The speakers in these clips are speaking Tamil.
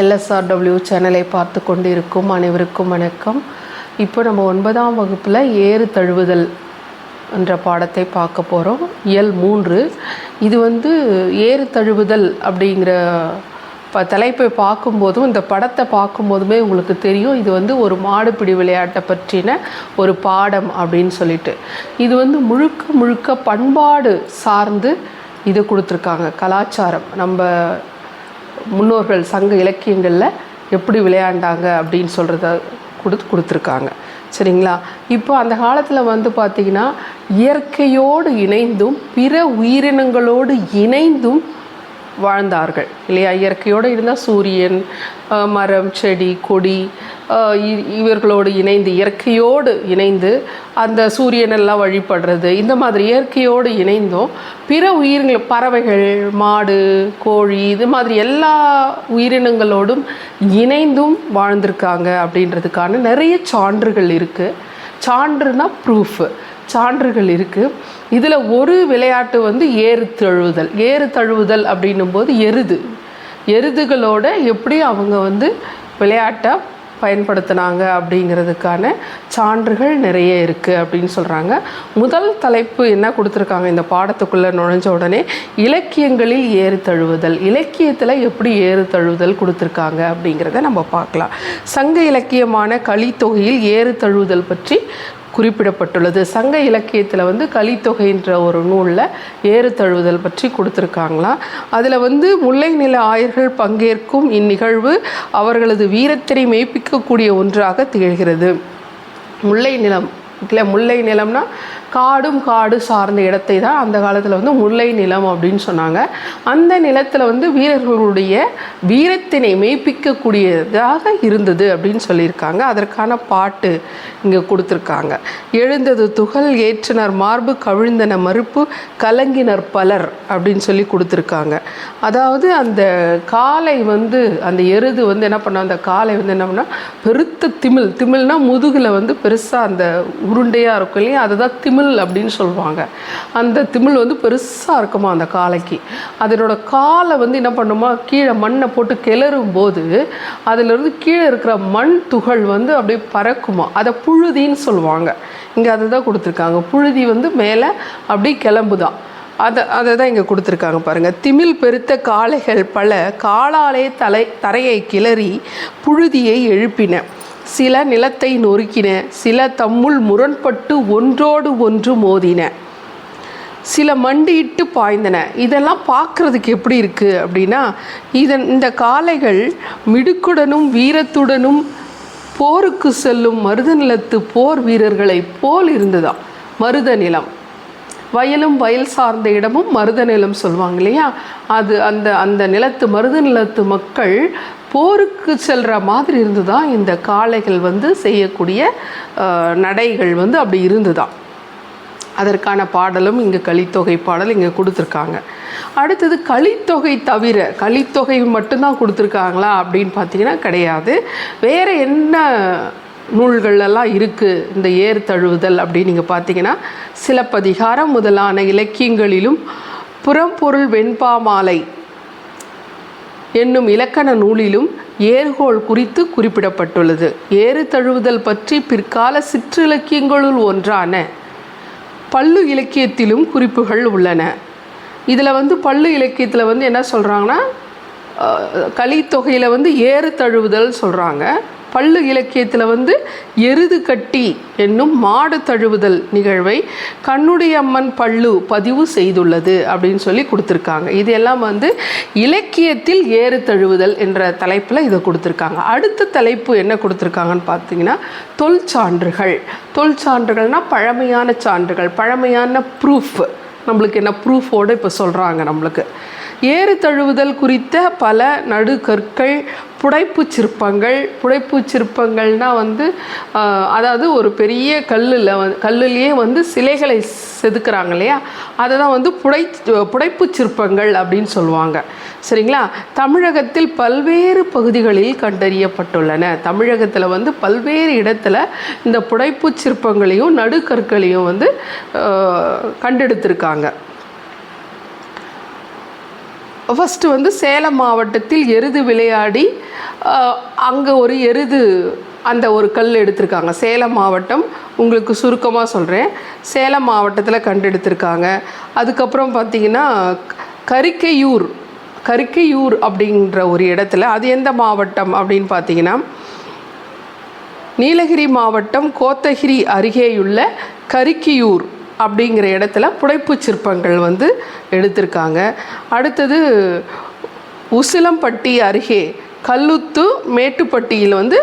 எல்எஸ்ஆர்டபிள்யூ சேனலை பார்த்து கொண்டிருக்கும் அனைவருக்கும் வணக்கம். இப்போ நம்ம ஒன்பதாம் வகுப்பில் ஏறு தழுவுதல் என்ற பாடத்தை பார்க்க போகிறோம் இயல் மூன்று. இது வந்து ஏறு தழுவுதல் அப்படிங்கிற ப தலைப்பை பார்க்கும்போதும் இந்த படத்தை பார்க்கும்போதுமே உங்களுக்கு தெரியும். இது வந்து ஒரு மாடுபிடி விளையாட்டை பற்றின ஒரு பாடம் அப்படின்னு சொல்லிட்டு. இது வந்து முழுக்க முழுக்க பண்பாடு சார்ந்து இது கொடுத்துருக்காங்க. கலாச்சாரம். நம்ம முன்னோர்கள் சங்க இலக்கியங்களில் எப்படி விளையாண்டாங்க அப்படின்னு சொல்கிறத கொடுத்து கொடுத்துருக்காங்க. சரிங்களா? இப்போ அந்த காலத்தில் வந்து பார்த்திங்கன்னா இயற்கையோடு இணைந்தும் பிற உயிரினங்களோடு இணைந்தும் வாழ்ந்தார்கள். இல்லையா? இயற்கையோடு இருந்தால் சூரியன் மரம் செடி கொடி இ- இவர்களோடு இணைந்து இயற்கையோடு இணைந்து அந்த சூரியனெல்லாம் வழிபடுறது. இந்த மாதிரி இயற்கையோடு இணைந்தும் பிற உயிரினங்கள் பறவைகள் மாடு கோழி இது மாதிரி எல்லா உயிரினங்களோடும் இணைந்தும் வாழ்ந்திருக்காங்க அப்படின்றதுக்கான நிறைய சான்றுகள் இருக்குது சான்றுனா ப்ரூஃபு சான்றுகள் இருக்குது இதில் ஒரு விளையாட்டு வந்து ஏறு தழுவுதல். ஏறு தழுவுதல் அப்படின்னும் போது எருது. எருதுகளோட எப்படி அவங்க வந்து விளையாட்டை பயன்படுத்தினாங்க அப்படிங்கிறதுக்கான சான்றுகள் நிறைய இருக்குது அப்படின்னு சொல்கிறாங்க முதல் தலைப்பு என்ன கொடுத்துருக்காங்க? இந்த பாடத்துக்குள்ளே நுழைஞ்ச உடனே இலக்கியங்களில் ஏறு தழுவுதல். இலக்கியத்தில் எப்படி ஏறு தழுவுதல் கொடுத்துருக்காங்க அப்படிங்கிறத நம்ம பார்க்கலாம். சங்க இலக்கியமான கலித்தொகையில் ஏறு தழுவுதல் பற்றி குறிப்பிடப்பட்டுள்ளது. சங்க இலக்கியத்தில் வந்து கலித்தொகைன்ற ஒரு நூலில் ஏறு தழுவுதல் பற்றி கொடுத்துருக்காங்களாம் அதில் வந்து முல்லை நில ஆயர்கள் பங்கேற்கும் இந்நிகழ்வு அவர்களது வீரத்தினை மெய்ப்பிக்கக்கூடிய ஒன்றாக திகழ்கிறது. முல்லை நிலம் இல்லை முல்லை நிலம்னா காடும் காடு சார்ந்த இடத்தை தான் அந்த காலத்தில் வந்து முல்லை நிலம் அப்படின்னு சொன்னாங்க. அந்த நிலத்தில் வந்து வீரர்களுடைய வீரத்தினை மெய்ப்பிக்கக்கூடியதாக இருந்தது அப்படின்னு சொல்லியிருக்காங்க. அதற்கான பாட்டு இங்கே கொடுத்துருக்காங்க. எழுந்தது துகள் ஏற்றினர் மார்பு கவிழ்ந்தன மறுப்பு கலங்கினர் பலர் அப்படின்னு சொல்லி கொடுத்துருக்காங்க. அதாவது அந்த காலை வந்து அந்த எருது வந்து என்ன பண்ணோம்? அந்த காலை வந்து என்ன பண்ணால் பெருத்த திமில் திமிழ்னா முதுகில் வந்து பெருசாக அந்த உருண்டையாக இருக்கும் இல்லையா? அதுதான் திமிழ் அப்படின்னு சொல்லுவாங்க. அந்த திமில் வந்து பெருசாக இருக்குமா அந்த காளைக்கு அதனோட காலை வந்து என்ன பண்ணுமா? கீழே மண்ணை போட்டு கிளறும் போது அதிலிருந்து கீழே இருக்கிற மண் துகள் வந்து அப்படியே பறக்குமா? அதை புழுதின்னு சொல்லுவாங்க. இங்கே அதை தான் கொடுத்துருக்காங்க. புழுதி வந்து மேலே அப்படியே கிளம்புதான். அதை அதை தான் இங்கே கொடுத்துருக்காங்க பாருங்கள் திமில் பெருத்த காளைகள் பல காலாலே தலை தரையை கிளறி புழுதியை எழுப்பின. சில நிலத்தை நொறுக்கின சில தம்முள் முரண்பட்டு ஒன்றோடு ஒன்று மோதின. சில மண்டியிட்டு பாய்ந்தன. இதெல்லாம் பார்க்குறதுக்கு எப்படி இருக்குது அப்படின்னா இதன் இந்த காளைகள் மிடுக்குடனும் வீரத்துடனும் போருக்கு செல்லும் மருத நிலத்து போர் வீரர்களைப் போல் இருந்ததாம் மருத நிலம். வயலும் வயல் சார்ந்த இடமும் மருத நிலம் சொல்லுவாங்க இல்லையா? அது அந்த அந்த நிலத்து மருத நிலத்து மக்கள் போருக்கு செல்கிற மாதிரி இருந்து தான் இந்த காளைகள் வந்து செய்யக்கூடிய நடைகள் வந்து அப்படி இருந்துதான் அதற்கான பாடலும் இங்கே கலித்தொகை பாடல் இங்கே கொடுத்துருக்காங்க. அடுத்தது கலித்தொகை தவிர கலித்தொகை மட்டும்தான் கொடுத்துருக்காங்களா அப்படின்னு பார்த்தீங்கன்னா கிடையாது. வேறு என்ன நூல்களெல்லாம் இருக்குது இந்த ஏர் தழுவுதல் அப்படின்னு நீங்கள் பார்த்தீங்கன்னா சிலப்பதிகாரம் முதலான இலக்கியங்களிலும் புறம்பொருள் வெண்பாமாலை என்னும் இலக்கண நூலிலும் ஏர்கோள் குறித்து குறிப்பிடப்பட்டுள்ளது. ஏறு தழுவுதல் பற்றி பிற்கால சிற்றிலக்கியங்களுள் ஒன்றான பள்ளு இலக்கியத்திலும் குறிப்புகள் உள்ளன. இதில் வந்து பள்ளு இலக்கியத்தில் வந்து என்ன சொல்கிறாங்கன்னா கலித்தொகையில் வந்து ஏறு தழுவுதல் சொல்கிறாங்க பல்லு இலக்கியத்தில் வந்து எருது கட்டி என்னும் மாடு தழுவுதல் நிகழ்வை கண்ணுடைய அம்மன் பல்லு பதிவு செய்துள்ளது அப்படின்னு சொல்லி கொடுத்துருக்காங்க. இது எல்லாம் வந்து இலக்கியத்தில் ஏறு தழுவுதல் என்ற தலைப்பில் இதை கொடுத்துருக்காங்க. அடுத்த தலைப்பு என்ன கொடுத்துருக்காங்கன்னு பார்த்தீங்கன்னா தொல் சான்றுகள் தொல் சான்றுகள்னால் பழமையான சான்றுகள் பழமையான ப்ரூஃப் நம்மளுக்கு என்ன ப்ரூஃபோடு இப்போ சொல்கிறாங்க நம்மளுக்கு. ஏறு தழுவுதல் குறித்த பல நடுகற்கள் புடைப்புச் சிற்பங்கள் புடைப்புச் சிற்பங்கள்னால் வந்து அதாவது ஒரு பெரிய கல்லில் வந்து கல்லுலேயே வந்து சிலைகளை செதுக்கிறாங்க இல்லையா? அதை தான் வந்து புடை புடைப்புச் சிற்பங்கள் அப்படின்னு சொல்லுவாங்க. சரிங்களா? தமிழகத்தில் பல்வேறு பகுதிகளில் கண்டறியப்பட்டுள்ளன. தமிழகத்தில் வந்து பல்வேறு இடத்துல இந்த புடைப்புச் சிற்பங்களையும் நடுக்கற்களையும் வந்து கண்டெடுத்திருக்காங்க. ஃபஸ்ட்டு வந்து சேலம் மாவட்டத்தில் எருது விளையாடி அங்கே ஒரு எருது அந்த ஒரு கல் எடுத்திருக்காங்க. சேலம் மாவட்டம் உங்களுக்கு சுருக்கமாக சொல்கிறேன் சேலம் மாவட்டத்தில் கண்டெடுத்திருக்காங்க. அதுக்கப்புறம் பார்த்தீங்கன்னா கரிக்கையூர் கரிக்கையூர் அப்படின்ற ஒரு இடத்துல அது எந்த மாவட்டம் அப்படின்னு பார்த்தீங்கன்னா நீலகிரி மாவட்டம் கோத்தகிரி அருகேயுள்ள கரிக்கியூர். அப்படிங்கிற இடத்துல புடைப்புச் சிற்பங்கள் வந்து எடுத்திருக்காங்க. அடுத்தது உசிலம்பட்டி அருகே கல்லுத்து மேட்டுப்பட்டியில் வந்து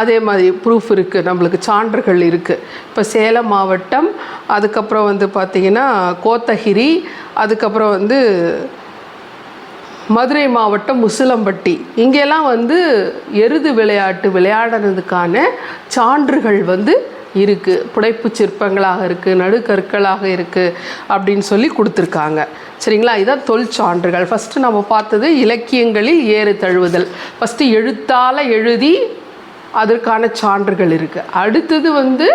அதே மாதிரி ப்ரூஃப் இருக்குது நம்மளுக்கு சான்றுகள் இருக்குது இப்போ சேலம் மாவட்டம் அதுக்கப்புறம் வந்து பார்த்திங்கன்னா கோத்தகிரி அதுக்கப்புறம் வந்து மதுரை மாவட்டம் முசிலம்பட்டி இங்கெல்லாம் வந்து எருது விளையாட்டு விளையாடுறதுக்கான சான்றுகள் வந்து இருக்குது புடைப்பு சிற்பங்களாக இருக்குது நடுக்கற்களாக இருக்குது அப்படின்னு சொல்லி கொடுத்துருக்காங்க. சரிங்களா? இதான் தொல் சான்றுகள். ஃபஸ்ட்டு நம்ம பார்த்தது இலக்கியங்களில் ஏறு தழுவுதல். ஃபஸ்ட்டு எழுத்தால் எழுதி அதற்கான சான்றுகள் இருக்குது அடுத்தது வந்து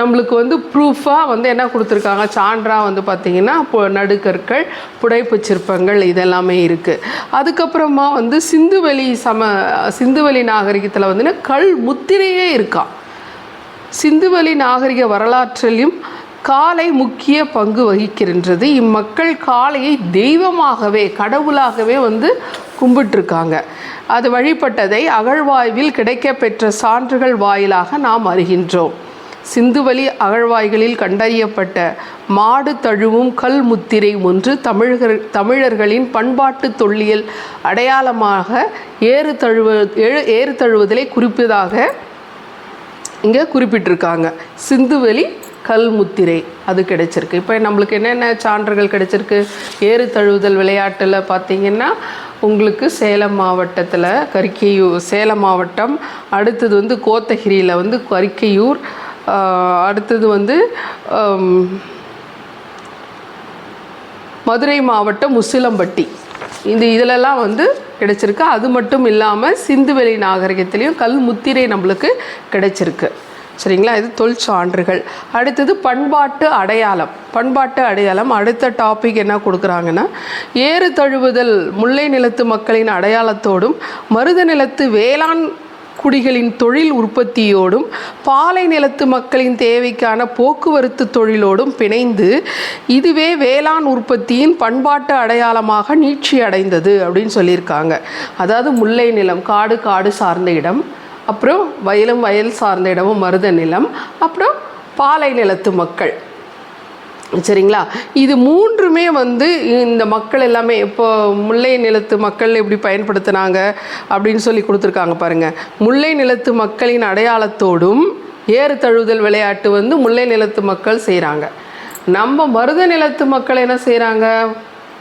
நம்மளுக்கு வந்து ப்ரூஃபாக வந்து என்ன கொடுத்துருக்காங்க? சான்றாக வந்து பார்த்திங்கன்னா இப்போ நடுக்கற்கள் புடைப்பு சிற்பங்கள் இதெல்லாமே இருக்குது அதுக்கப்புறமா வந்து சிந்துவெளி சம சிந்துவெளி நாகரிகத்தில் வந்து கல் முத்திரையே இருக்கான் சிந்துவெளி நாகரிக வரலாற்றிலும் காலை முக்கிய பங்கு வகிக்கின்றது. இம்மக்கள் காளையை தெய்வமாகவே கடவுளாகவே வந்து கும்பிட்டுருக்காங்க. அது வழிபட்டதை அகழ்வாய்வில் கிடைக்கப்பெற்ற சான்றுகள் வாயிலாக நாம் அறிகின்றோம். சிந்துவெளி அகழ்வாய்களில் கண்டறியப்பட்ட மாடு தழுவும் கல் முத்திரை ஒன்று தமிழர் தமிழர்களின் பண்பாட்டு தொல்லியல் அடையாளமாக ஏறு தழுவ ஏறு தழுவுதலை குறிப்பதாக இங்கே குறிப்பிட்டிருக்காங்க. சிந்துவெளி கல்முத்திரை அது கிடைச்சிருக்கு. இப்போ நம்மளுக்கு என்னென்ன சான்றுகள் கிடைச்சிருக்கு? ஏறு தழுவுதல் விளையாட்டில் பார்த்தீங்கன்னா உங்களுக்கு சேலம் மாவட்டத்தில் கரிக்கையூர் சேலம் மாவட்டம் அடுத்தது வந்து கோத்தகிரியில் வந்து கரிக்கையூர் அடுத்தது வந்து மதுரை மாவட்டம் முசிலம்பட்டி இந்த இதிலெல்லாம் வந்து கிடைச்சிருக்கு. அது மட்டும் இல்லாமல் சிந்துவெளி நாகரிகத்திலையும் கல் முத்திரை நம்மளுக்கு கிடைச்சிருக்கு. சரிங்களா? இது தொல் சான்றுகள். அடுத்தது பண்பாட்டு அடையாளம். பண்பாட்டு அடையாளம். அடுத்த டாபிக் என்ன கொடுக்குறாங்கன்னா ஏறு தழுவுதல் முல்லை நிலத்து மக்களின் அடையாளத்தோடும் மருத நிலத்து வேளாண் குடிகளின் தொழில் உற்பத்தியோடும் பாலை நிலத்து மக்களின் தேவைக்கான போக்குவரத்து தொழிலோடும் பிணைந்து இதுவே வேளாண் உற்பத்தியின் பண்பாட்டு அடையாளமாக நீட்சி அடைந்தது அப்படின்னு சொல்லியிருக்காங்க. அதாவது முல்லை நிலம் காடு காடு சார்ந்த இடம் அப்புறம் வயலும் வயல் சார்ந்த இடமும் மருத நிலம் அப்புறம் பாலை நிலத்து மக்கள். சரிங்களா? இது மூன்றுமே வந்து இந்த மக்கள் எல்லாமே இப்போ முல்லை நிலத்து மக்கள் எப்படி பயன்படுத்தினாங்க அப்படின்னு சொல்லி கொடுத்துருக்காங்க பாருங்கள் முல்லை நிலத்து மக்களின் அடையாளத்தோடும் ஏறு தழுவுதல் விளையாட்டு வந்து முல்லை நிலத்து மக்கள் செய்கிறாங்க நம்ம மருத நிலத்து மக்கள் என்ன செய்கிறாங்க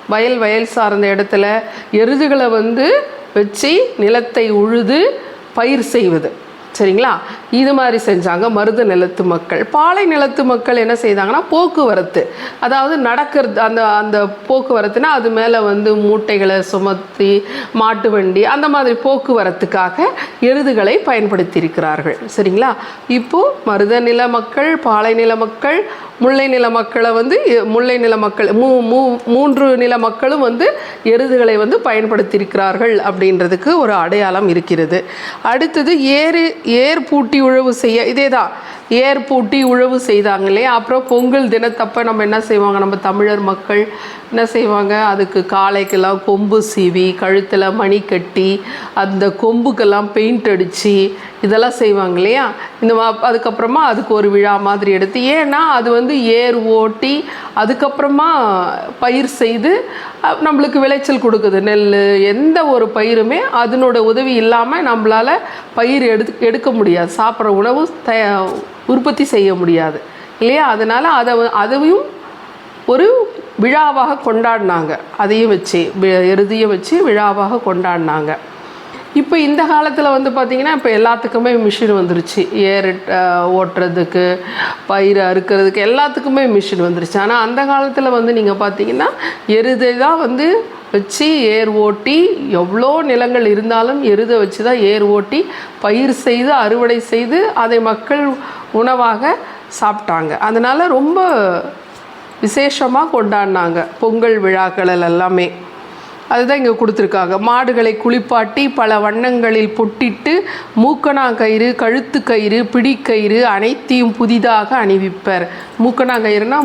வயல் வயல் சார்ந்த இடத்துல எருதுகளை வந்து வச்சு நிலத்தை உழுது பயிர் செய்வது. சரிங்களா? இது மாதிரி செஞ்சாங்க மருத நிலத்து மக்கள். பாலை நிலத்து மக்கள் என்ன செய்தாங்கன்னா போக்குவரத்து. அதாவது நடக்கிறது அந்த அந்த போக்குவரத்துனா அது மேலே வந்து மூட்டைகளை சுமத்தி மாட்டு வண்டி அந்த மாதிரி போக்குவரத்துக்காக எருதுகளை பயன்படுத்தியிருக்கிறார்கள். சரிங்களா? இப்போது மருத நில மக்கள் பாலை நில மக்கள் முல்லை நில மக்களை வந்து முல்லை நில மக்கள் மூ மூ மூன்று நில மக்களும் வந்து எருதுகளை வந்து பயன்படுத்தியிருக்கிறார்கள் அப்படின்றதுக்கு ஒரு அடையாளம் இருக்கிறது. அடுத்தது ஏறு ஏர் பூட்டி உழவு செய்ய. இதே தான் ஏர் பூட்டி உழவு செய்தாங்க இல்லையா அப்புறம் பொங்கல் தினத்தப்ப நம்ம என்ன செய்வாங்க? நம்ம தமிழர் மக்கள் என்ன செய்வாங்க? அதுக்கு காளைக்கெல்லாம் கொம்பு சீவி கழுத்தில் மணி கட்டி அந்த கொம்புக்கெல்லாம் பெயிண்ட் அடித்து இதெல்லாம் செய்வாங்க இல்லையா? இந்த மா- அதுக்கப்புறமா அதுக்கு ஒரு விழா மாதிரி எடுத்து ஏன்னா அது வந்து ஏர் ஓட்டி அதுக்கப்புறமா பயிர் செய்து நம்மளுக்கு விளைச்சல் கொடுக்குது. நெல் எந்த ஒரு பயிருமே அதனோட உதவி இல்லாமல் நம்மளால் பயிர் எடுத்து எடுக்க முடியாது. சாப்பிட்ற உணவு த உற்பத்தி செய்ய முடியாது. இல்லையா? அதனால் அதை அதையும் ஒரு விழாவாக கொண்டாடினாங்க. அதையும் வச்சு வி- வச்சு விழாவாக கொண்டாடினாங்க. இப்போ இந்த காலத்தில் வந்து பார்த்திங்கன்னா இப்போ எல்லாத்துக்குமே மிஷின் வந்துருச்சு. ஏர் ஓட்டுறதுக்கு பயிர் அறுக்கிறதுக்கு எல்லாத்துக்குமே மிஷின் வந்துருச்சு. ஆனால் அந்த காலத்தில் வந்து நீங்கள் பார்த்தீங்கன்னா எருதை தான் வந்து வச்சு ஏர் ஓட்டி எவ்வளோ நிலங்கள் இருந்தாலும் எருதை வச்சு தான் ஏர் ஓட்டி பயிர் செய்து அறுவடை செய்து அதை மக்கள் உணவாக சாப்பிட்டாங்க. அதனால் ரொம்ப விசேஷமாக கொண்டாடினாங்க. பொங்கல் விழாக்கள் எல்லாமே. அதுதான் இங்கே கொடுத்துருக்காங்க. மாடுகளை குளிப்பாட்டி பல வண்ணங்களில் பொட்டிட்டு மூக்கணா கயிறு கழுத்து கயிறு பிடிக்கயிறு அனைத்தையும் புதிதாக அணிவிப்பர். மூக்கணா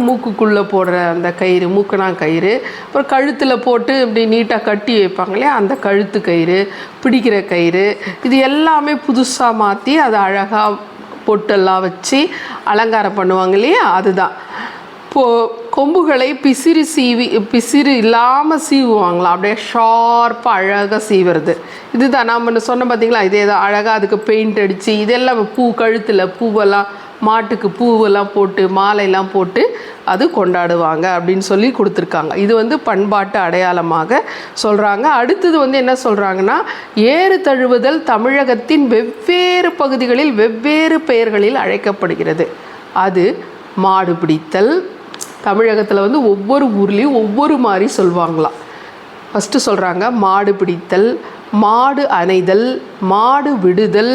மூக்குக்குள்ளே போடுற அந்த கயிறு மூக்கணாங்கயிறு. அப்புறம் கழுத்தில் போட்டு இப்படி நீட்டாக கட்டி வைப்பாங்க இல்லையா? அந்த கழுத்து கயிறு பிடிக்கிற கயிறு. இது எல்லாமே புதுசாக மாற்றி அதை அழகாக பொட்டெல்லாம் வச்சு அலங்காரம் பண்ணுவாங்க இல்லையா? அதுதான். போ கொம்புகளை பிசிறு சீவி பிசிறு இல்லாமல் சீவுவாங்களாம் அப்படியே ஷார்ப்பாக அழகாக சீவுறது. இதுதான் நாம் முன்ன சொன்ன பார்த்தீங்களா இதே தான் அழகாக அதுக்கு பெயிண்ட் அடித்து இதெல்லாம் பூ கழுத்தில் பூவெல்லாம் மாட்டுக்கு பூவெல்லாம் போட்டு மாலையெல்லாம் போட்டு அது கொண்டாடுவாங்க அப்படின்னு சொல்லி கொடுத்துருக்காங்க. இது வந்து பண்பாட்டு அடையாளமாக சொல்கிறாங்க அடுத்தது வந்து என்ன சொல்கிறாங்கன்னா ஏறு தழுவுதல் தமிழகத்தின் வெவ்வேறு பகுதிகளில் வெவ்வேறு பெயர்களில் அழைக்கப்படுகிறது. அது மாடு பிடித்தல் தமிழகத்தில் வந்து ஒவ்வொரு ஊர்லேயும் ஒவ்வொரு மாதிரி சொல்லுவாங்களாம் ஃபஸ்ட்டு சொல்கிறாங்க மாடு பிடித்தல் மாடு அணைதல் மாடு விடுதல்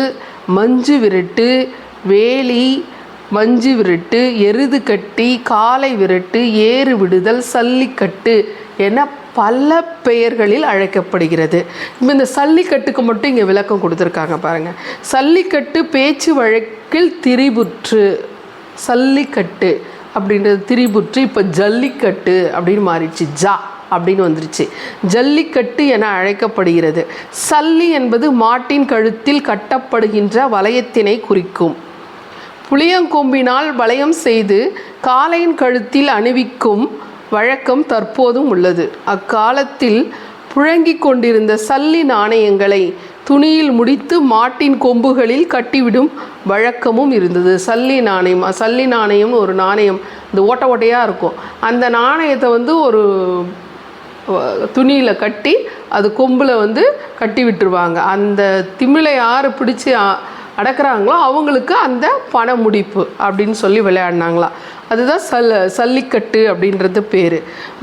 மஞ்சு விரட்டு வேலி மஞ்சு விரட்டு எருது கட்டி காலை விரட்டு ஏறு விடுதல் சல்லிக்கட்டு என பல பெயர்களில் அழைக்கப்படுகிறது. இப்போ இந்த சல்லிக்கட்டுக்கு மட்டும் இங்கே விளக்கம் கொடுத்துருக்காங்க பாருங்கள் சல்லிக்கட்டு பேச்சு வழக்கில் திரிபுற்று சல்லிக்கட்டு. அப்படின்றது திரிபுற்று இப்போ ஜல்லிக்கட்டு அப்படின்னு மாறிடுச்சு. ஜா அப்படின்னு வந்துருச்சு. ஜல்லிக்கட்டு என அழைக்கப்படுகிறது. சல்லி என்பது மாட்டின் கழுத்தில் கட்டப்படுகின்ற வளையத்தினை குறிக்கும். புளியங்கொம்பினால் வளையம் செய்து காளையின் கழுத்தில் அணிவிக்கும் வழக்கம் தற்போதும் உள்ளது. அக்காலத்தில் புழங்கிக் கொண்டிருந்த சல்லி நாணயங்களை துணியில் முடித்து மாட்டின் கொம்புகளில் கட்டிவிடும் வழக்கமும் இருந்தது. சல்லி நாணயம் சல்லி நாணயம்னு ஒரு நாணயம். இந்த ஓட்ட ஓட்டையாக இருக்கும். அந்த நாணயத்தை வந்து ஒரு துணியில் கட்டி அது கொம்பில் வந்து கட்டி விட்டுருவாங்க. அந்த திமிலை யார் பிடிச்சி அடக்கிறாங்களோ அடக்குறாங்களோ அவங்களுக்கு அந்த பண முடிப்பு அப்படின்னு சொல்லி விளையாடினாங்களாம் அதுதான் சல் சல்லிக்கட்டு அப்படின்றது பேர்.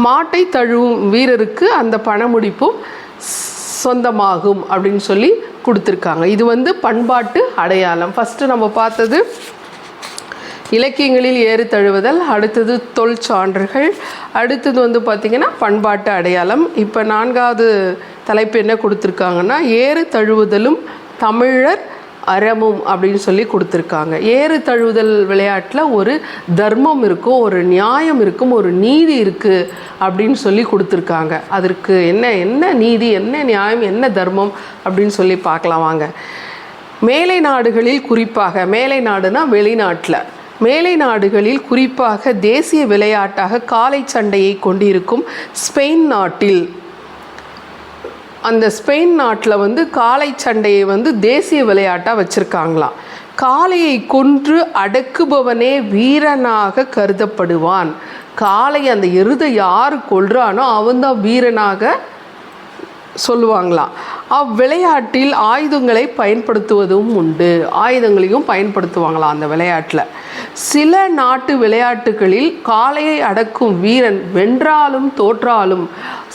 மாட்டை தழுவும் வீரருக்கு அந்த பண முடிப்பும் சொந்தமாகும் அப்படின்னு சொல்லி கொடுத்துருக்காங்க. இது வந்து பண்பாட்டு அடையாளம். ஃபஸ்ட்டு நம்ம பார்த்தது இலக்கியங்களில் ஏறு தழுவுதல் அடுத்தது தொல் சான்றுகள் அடுத்தது வந்து பார்த்திங்கன்னா பண்பாட்டு அடையாளம். இப்போ நான்காவது தலைப்பு என்ன கொடுத்துருக்காங்கன்னா ஏறு தழுவுதலும் தமிழர் அறமும் அப்படின்னு சொல்லி கொடுத்துருக்காங்க. ஏறு தழுவுதல் விளையாட்டில் ஒரு தர்மம் இருக்கும் ஒரு நியாயம் இருக்கும் ஒரு நீதி இருக்குது அப்படின்னு சொல்லி கொடுத்துருக்காங்க. அதற்கு என்ன என்ன நீதி என்ன நியாயம் என்ன தர்மம் அப்படின்னு சொல்லி பார்க்கலாம் வாங்க. மேலை நாடுகளில் குறிப்பாக மேலை நாடுனா வெளிநாட்டில். மேலை நாடுகளில் குறிப்பாக தேசிய விளையாட்டாக காளை சண்டையை கொண்டிருக்கும் ஸ்பெயின் நாட்டில் அந்த ஸ்பெயின் நாட்டில் வந்து காளை சண்டையை வந்து தேசிய விளையாட்டாக வச்சுருக்காங்களாம் காளையை கொன்று அடக்குபவனே வீரனாக கருதப்படுவான். காளை அந்த எருதை யார் கொள்றானோ அவன்தான் வீரனாக சொல்லுவாங்களாம் அவ்விளையாட்டில் ஆயுதங்களை பயன்படுத்துவதும் உண்டு. ஆயுதங்களையும் பயன்படுத்துவாங்களாம் அந்த விளையாட்டில். சில நாட்டு விளையாட்டுகளில் காளையை அடக்கும் வீரன் வென்றாலும் தோற்றாலும்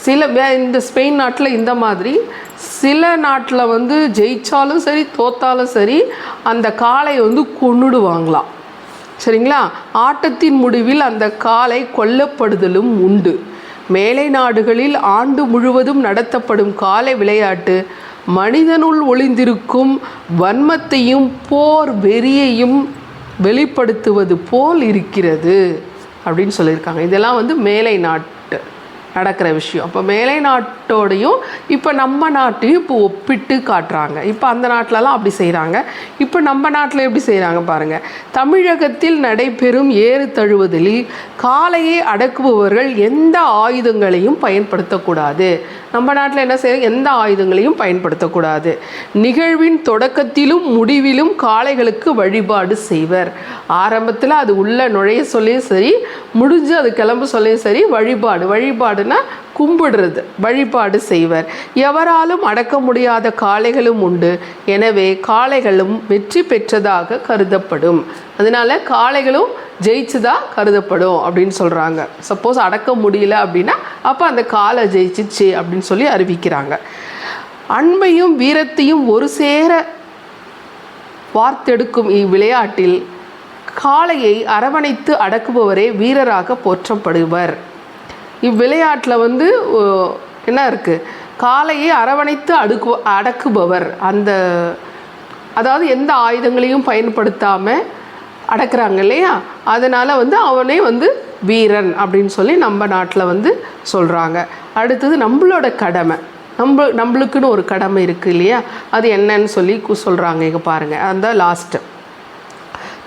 சில இந்த ஸ்பெயின் நாட்டில் இந்த மாதிரி சில நாட்டில் வந்து ஜெயிச்சாலும் சரி தோத்தாலும் சரி அந்த காளை வந்து கொண்டுடுவாங்களாம் சரிங்களா? ஆட்டத்தின் முடிவில் அந்த காளை கொல்லப்படுதலும் உண்டு. மேலை நாடுகளில் ஆண்டு முழுவதும் நடத்தப்படும் காளை விளையாட்டு மனிதனுள் ஒளிந்திருக்கும் வன்மத்தையும் போர் வெறியையும் வெளிப்படுத்துவது போல் இருக்கிறது அப்படின்னு சொல்லியிருக்காங்க. இதெல்லாம் வந்து மேலை நாட் நடக்கிற விஷயம். அப்போ மேலை நாட்டோடையும் இப்போ நம்ம நாட்டையும் இப்போ ஒப்பிட்டு காட்டுறாங்க. இப்போ அந்த நாட்டிலலாம் அப்படி செய்கிறாங்க இப்போ நம்ம நாட்டில் எப்படி செய்கிறாங்க பாருங்கள் தமிழகத்தில் நடைபெறும் ஏறு தழுவுதலில் காலையை அடக்குபவர்கள் எந்த ஆயுதங்களையும் பயன்படுத்தக்கூடாது. நம்ம நாட்டில் என்ன செய்ய எந்த ஆயுதங்களையும் பயன்படுத்தக்கூடாது. நிகழ்வின் தொடக்கத்திலும் முடிவிலும் காளைகளுக்கு வழிபாடு செய்வர். ஆரம்பத்தில் அது உள்ள நுழைய சொல்லியும் சரி முடிஞ்சு அது கிளம்ப சொல்லியும் சரி வழிபாடு. வழிபாடு வழிபாடுனா கும்பிடுறது வழிபாடு செய்வர். எவராலும் அடக்க முடியாத காளைகளும் உண்டு. எனவே காளைகளும் வெற்றி பெற்றதாக கருதப்படும். அதனால காளைகளும் ஜெயிச்சுதா கருதப்படும் அப்படின்னு சொல்கிறாங்க சப்போஸ் அடக்க முடியல அப்படின்னா அப்போ அந்த காலை ஜெயிச்சிச்சு அப்படின்னு சொல்லி அறிவிக்கிறாங்க. அன்பையும் வீரத்தையும் ஒரு சேர வார்த்தெடுக்கும் இவ்விளையாட்டில் காளையை அரவணைத்து அடக்குபவரே வீரராக போற்றப்படுவர். இவ்விளையாட்டில் வந்து என்ன இருக்குது காலையை அரவணைத்து அடுக்கு அடக்குபவர். அந்த அதாவது எந்த ஆயுதங்களையும் பயன்படுத்தாமல் அடக்குறாங்க இல்லையா? அதனால் வந்து அவனே வந்து வீரன் அப்படின்னு சொல்லி நம்ம நாட்டில் வந்து சொல்கிறாங்க அடுத்தது நம்மளோட கடமை. நம்ம நம்மளுக்குன்னு ஒரு கடமை இருக்குது இல்லையா? அது என்னன்னு சொல்லி சொல்கிறாங்க இங்கே பாருங்கள் அந்த லாஸ்ட்டு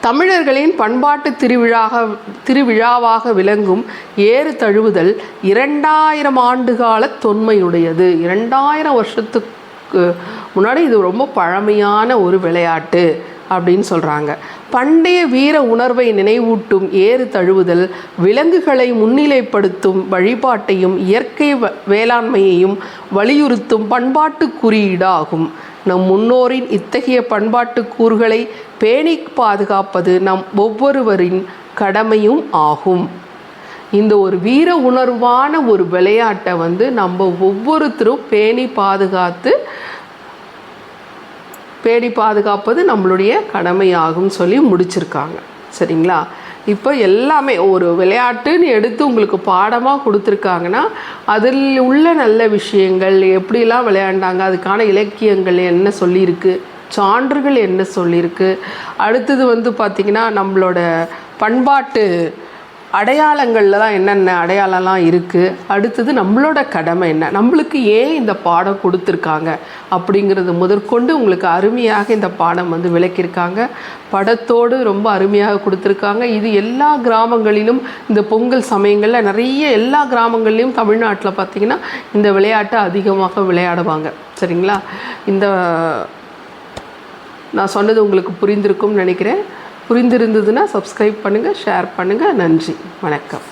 தமிழர்களின் பண்பாட்டு திருவிழாக திருவிழாவாக விளங்கும் ஏறு தழுவுதல் இரண்டாயிரம் ஆண்டுகால தொன்மையுடையது. இரண்டாயிரம் வருஷத்துக்கு முன்னாடி இது ரொம்ப பழமையான ஒரு விளையாட்டு அப்படின்னு சொல்கிறாங்க பண்டைய வீர உணர்வை நினைவூட்டும் ஏறு தழுவுதல் விலங்குகளை முன்னிலைப்படுத்தும் வழிபாட்டையும் இயற்கை வ- வேளாண்மையையும் வலியுறுத்தும் பண்பாட்டு குறியீடாகும். நம் முன்னோரின் இத்தகைய பண்பாட்டு கூறுகளை பேணி பாதுகாப்பது நம் ஒவ்வொருவரின் கடமையும் ஆகும். இந்த ஒரு வீர உணர்வான ஒரு விளையாட்டை வந்து நம்ம ஒவ்வொருத்தரும் பேணி பாதுகாத்து பேணி பாதுகாப்பது நம்மளுடைய கடமையாகும் சொல்லி முடிச்சிருக்காங்க. சரிங்களா? இப்போ எல்லாமே ஒரு விளையாட்டுன்னு எடுத்து உங்களுக்கு பாடமாக கொடுத்துருக்காங்கன்னா அதில் உள்ள நல்ல விஷயங்கள் எப்படிலாம் விளையாண்டாங்க அதுக்கான இலக்கியங்கள் என்ன சொல்லியிருக்கு சான்றுகள் என்ன சொல்லியிருக்கு. அடுத்தது வந்து பார்த்திங்கன்னா நம்மளோட பண்பாட்டு அடையாளங்கள்லாம் என்னென்ன அடையாளம்லாம் இருக்குது அடுத்தது நம்மளோட கடமை என்ன? நம்மளுக்கு ஏன் இந்த பாடம் கொடுத்துருக்காங்க? அப்படிங்கிறது முதற்கொண்டு உங்களுக்கு அருமையாக இந்த பாடம் வந்து விளக்கியிருக்காங்க. படத்தோடு ரொம்ப அருமையாக கொடுத்துருக்காங்க. இது எல்லா கிராமங்களிலும் இந்த பொங்கல் சமயங்களில் நிறைய எல்லா கிராமங்கள்லேயும் தமிழ்நாட்டில் பார்த்திங்கன்னா இந்த விளையாட்டை அதிகமாக விளையாடுவாங்க. சரிங்களா? இந்த நான் சொன்னது உங்களுக்கு புரிந்திருக்கும்னு நினைக்கிறேன். புரிந்திருந்ததுன்னா சப்ஸ்கிரைப் பண்ணுங்கள் ஷேர் பண்ணுங்கள் நன்றி. வணக்கம்.